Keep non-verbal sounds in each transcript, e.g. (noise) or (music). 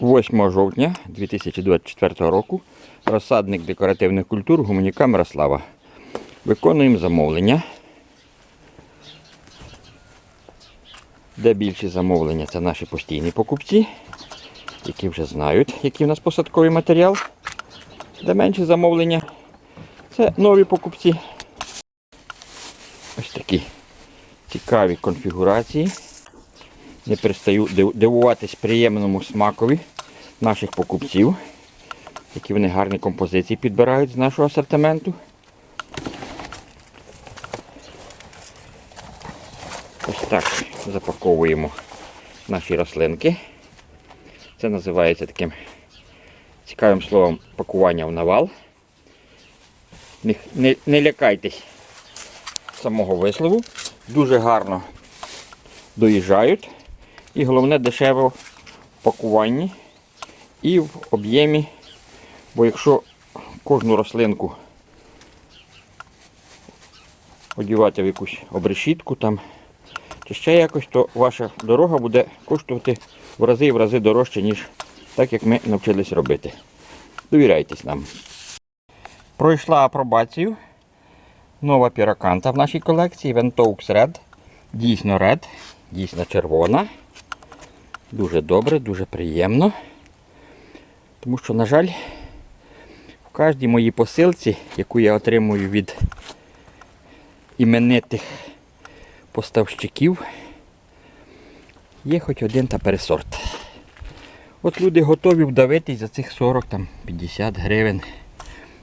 8 жовтня 2024 року розсадник декоративних культур Гуманіка Мирослава. Виконуємо замовлення. Де більші замовлення це наші постійні покупці, які вже знають, який у нас посадковий матеріал. Де менші замовлення це нові покупці. Ось такі цікаві конфігурації. Не перестаю дивуватись приємному смакові наших покупців, які вони гарні композиції підбирають з нашого асортименту. Ось так запаковуємо наші рослинки. Це називається таким цікавим словом пакування в навал. Не, не, не лякайтесь самого вислову. Дуже гарно доїжджають. І головне дешево в пакуванні і в об'ємі. Бо якщо кожну рослинку одівати в якусь обрешітку там, чи ще якось, то ваша дорога буде коштувати в рази і в рази дорожче, ніж так, як ми навчились робити. Довіряйтесь нам. Пройшла апробацію. Нова піраканта в нашій колекції Ventoux Red. Дійсно Red, дійсно червона. Дуже добре, дуже приємно. Тому що, на жаль, в кожній моїй посилці, яку я отримую від іменитих поставщиків, є хоч один та пересорт. От люди готові вдавитись за цих 40 там, 50 гривень.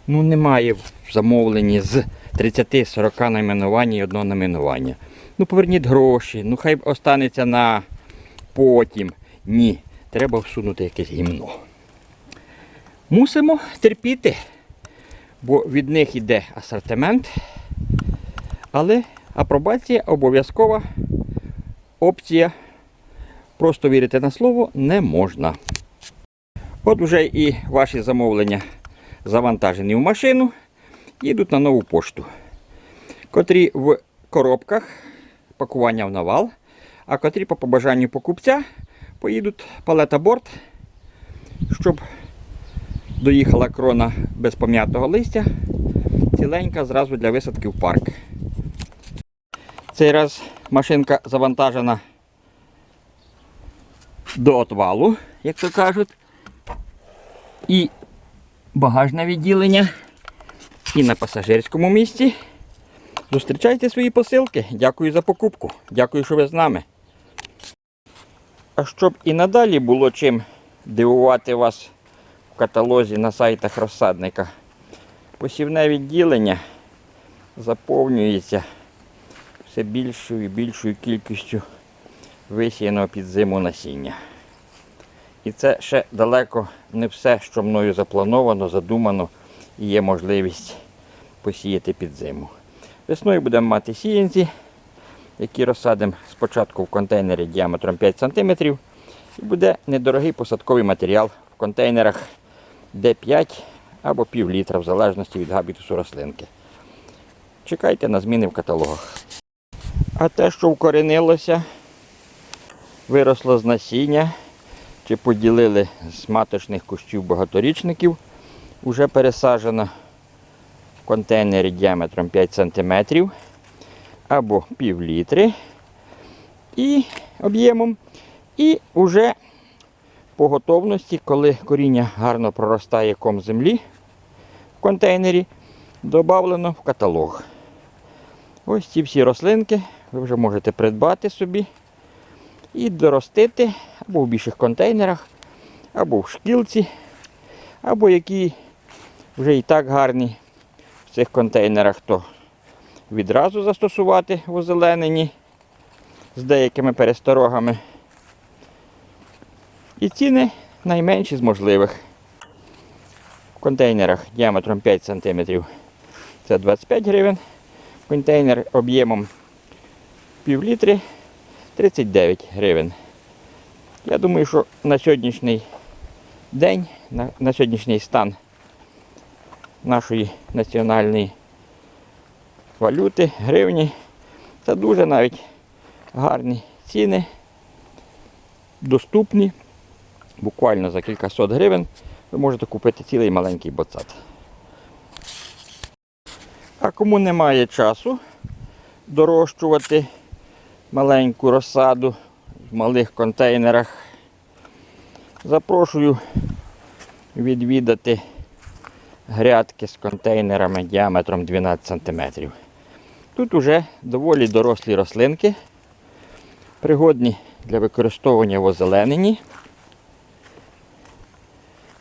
Ну, немає в замовленні з 30-40 найменувань і одного найменування. Ну, поверніть гроші, ну хай останеться на потім. Ні, треба всунути якесь гімно. Мусимо терпіти, бо від них йде асортимент, але апробація обов'язкова опція. Просто вірити на слово не можна. От вже і ваші замовлення завантажені в машину, їдуть на нову пошту, котрі в коробках пакування в навал, а котрі по побажанню покупця поїдуть палета борт, щоб доїхала крона без пом'ятого листя, ціленька зразу для висадки в парк. Цей раз машинка завантажена до отвалу, як то кажуть. І багажне відділення, і на пасажирському місці. Зустрічайте свої посилки. Дякую за покупку. Дякую, що ви з нами. А щоб і надалі було чим дивувати вас в каталозі на сайтах розсадника, посівне відділення заповнюється все більшою і більшою кількістю висіяного під зиму насіння. І це ще далеко не все, що мною заплановано, задумано і є можливість посіяти під зиму. Весною будемо мати сіянці, які розсадимо спочатку в контейнері діаметром 5 см. І буде недорогий посадковий матеріал в контейнерах D5 або пів літра, в залежності від габітусу рослинки. Чекайте на зміни в каталогах. А те, що вкоренилося, виросло з насіння чи поділили з маточних кущів багаторічників, вже пересаджено в контейнері діаметром 5 см або пів літри і об'ємом. І вже по готовності, коли коріння гарно проростає ком землі в контейнері, додавлено в каталог. Ось ці всі рослинки ви вже можете придбати собі і доростити або в більших контейнерах, або в шкілці, або які вже і так гарні в цих контейнерах, то відразу застосувати в озелененні з деякими пересторогами. І ціни найменші з можливих. В контейнерах діаметром 5 см це 25 гривень. Контейнер об'ємом пів літри 39 гривень. Я думаю, що на сьогоднішній день, на, на сьогоднішній стан нашої національної валюти, гривні, це дуже навіть гарні ціни, доступні Буквально за кількасот гривень ви можете купити цілий маленький боцат. А кому немає часу дорощувати маленьку розсаду в малих контейнерах, запрошую відвідати грядки з контейнерами діаметром 12 см. Тут уже доволі дорослі рослинки, пригодні для використовування в озелененні.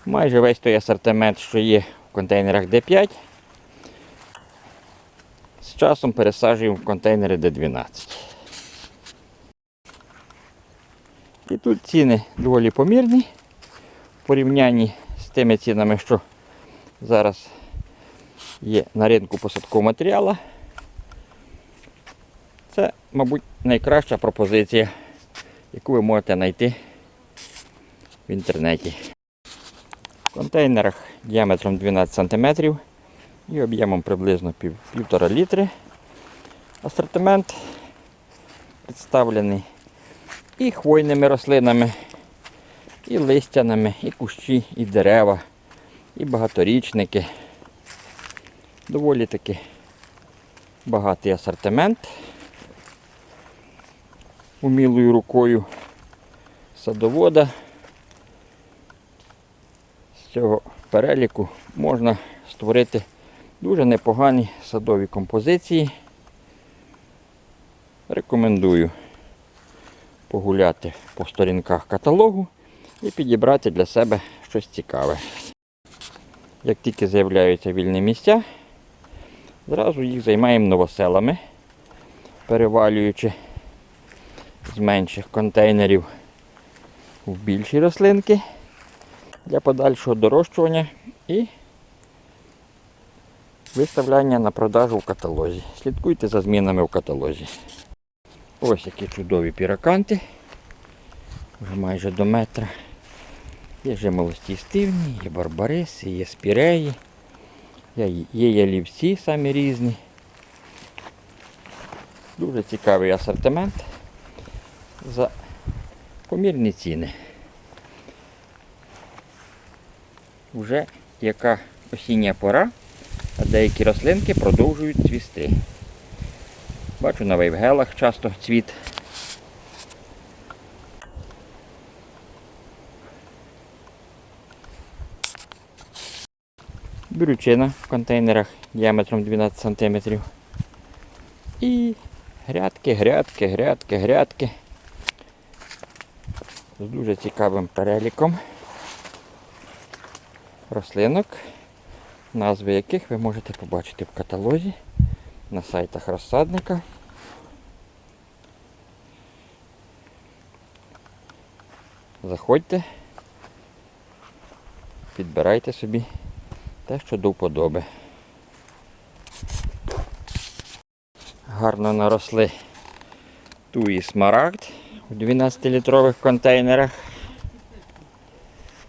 Майже весь той асортимент, що є в контейнерах D5, з часом пересаджуємо в контейнери D12. І тут ціни доволі помірні в порівнянні з тими цінами, що зараз є на ринку посадкового матеріалу. Мабуть, найкраща пропозиція, яку ви можете знайти в інтернеті. В контейнерах діаметром 12 см і об'ємом приблизно пів, півтора літри. Асортимент представлений і хвойними рослинами, і листяними, і кущі, і дерева, і багаторічники. Доволі таки багатий асортимент. Умілою рукою садовода. З цього переліку можна створити дуже непогані садові композиції. Рекомендую погуляти по сторінках каталогу і підібрати для себе щось цікаве. Як тільки з'являються вільні місця, зразу їх займаємо новоселами, перевалюючи з менших контейнерів в більші рослинки для подальшого дорощування і виставляння на продажу в каталозі. Слідкуйте за змінами в каталозі. Ось які чудові піраканти. Вже майже до метра. Є жимолості стивні, є барбариси, є спіреї, є ялівці самі різні. Дуже цікавий асортимент за помірні ціни. Вже яка осіння пора, а деякі рослинки продовжують цвісти. Бачу на вейвгелах часто цвіт. Бірючина в контейнерах діаметром 12 см. І грядки, грядки, грядки, грядки. З дуже цікавим переліком рослинок, назви яких ви можете побачити в каталозі на сайтах розсадника. Заходьте, підбирайте собі те, що до вподоби. Гарно наросли туї смарагд у 12-літрових контейнерах.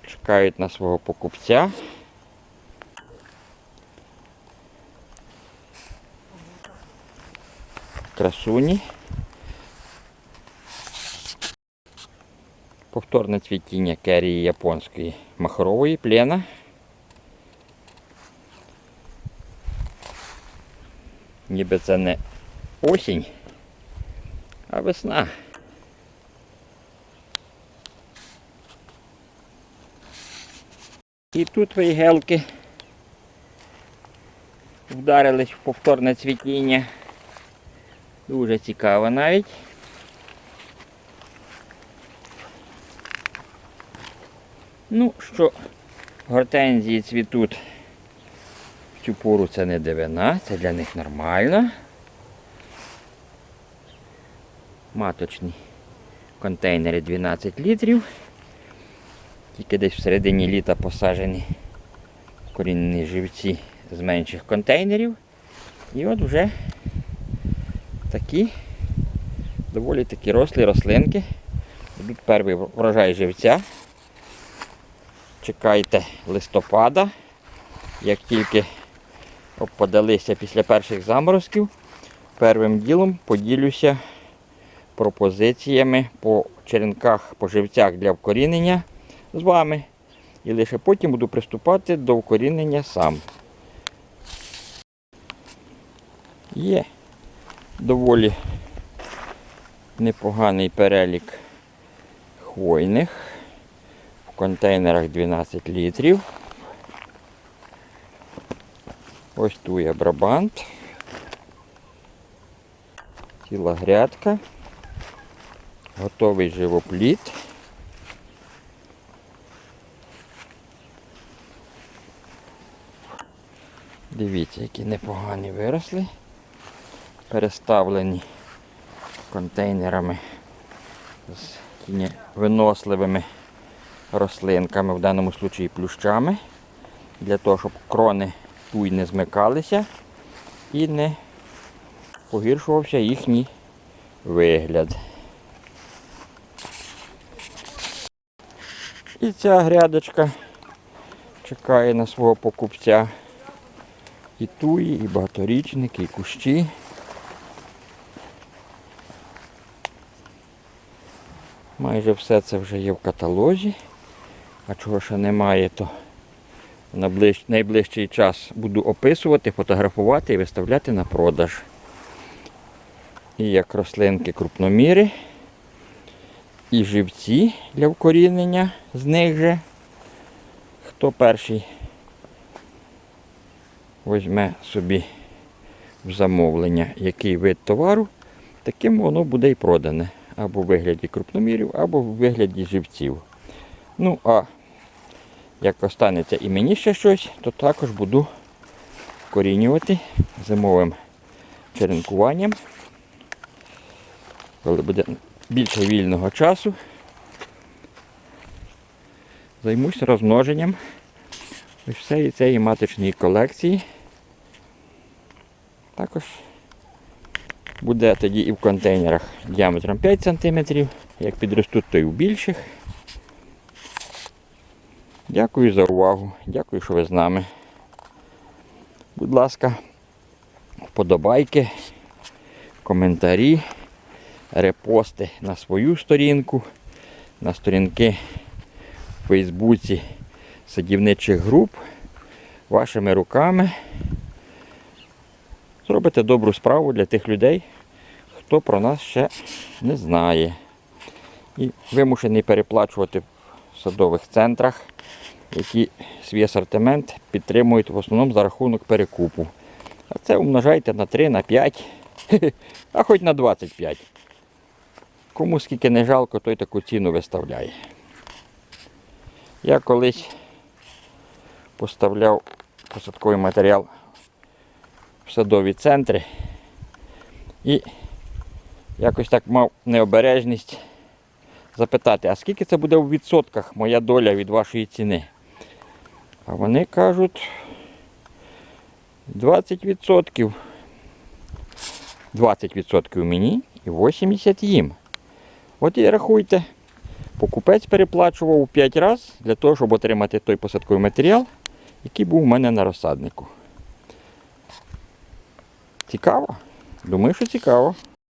Чекають на свого покупця. Красуні. Повторне цвітіння керії японської махрової плена. Ніби це не осінь, а весна. І тут вейгелки вдарились в повторне цвітіння. Дуже цікаво навіть. Ну, що гортензії цвітуть в цю пору це не дивина, це для них нормально. Маточні контейнери 12 літрів. Тільки десь в середині літа посаджені корінні живці з менших контейнерів. І от вже такі доволі такі рослі рослинки. Будуть перший врожай живця. Чекайте листопада. Як тільки обпадалися після перших заморозків, первим ділом поділюся пропозиціями по черенках, по живцях для вкорінення з вами. І лише потім буду приступати до укорінення сам. Є доволі непоганий перелік хвойних. В контейнерах 12 літрів. Ось тут є брабант. Ціла грядка. Готовий живопліт. Дивіться, які непогані виросли. Переставлені контейнерами з виносливими рослинками, в даному випадку плющами, для того, щоб крони туй не змикалися і не погіршувався їхній вигляд. І ця грядочка чекає на свого покупця. І туї, і багаторічники, і кущі. Майже все це вже є в каталозі. А чого ще немає, то на ближ- найближчий час буду описувати, фотографувати і виставляти на продаж. І як рослинки крупноміри, і живці для вкорінення з них же. Хто перший візьме собі в замовлення який вид товару, таким воно буде і продане. Або в вигляді крупномірів, або в вигляді живців. Ну, а як останеться і мені ще щось, то також буду вкорінювати зимовим черенкуванням. Коли буде більше вільного часу, займусь розмноженням ось всієї цієї маточної колекції. Також буде тоді і в контейнерах діаметром 5 см, як підростуть, то й у більших. Дякую за увагу. Дякую, що ви з нами. Будь ласка, вподобайки, коментарі, репости на свою сторінку, на сторінки в Фейсбуці садівничих груп вашими руками. Зробите добру справу для тих людей, хто про нас ще не знає. І вимушений переплачувати в садових центрах, які свій асортимент підтримують в основному за рахунок перекупу. А це умножайте на 3, на 5, (laughs) а хоч на 25. Кому скільки не жалко, той таку ціну виставляє. Я колись поставляв посадковий матеріал в садові центри і якось так мав необережність запитати, а скільки це буде у відсотках моя доля від вашої ціни? А вони кажуть 20%. 20% мені і 80% їм. От і рахуйте, покупець переплачував у 5 разів для того, щоб отримати той посадковий матеріал, який був у мене на розсаднику. Цікаво? Думаю, що цікаво.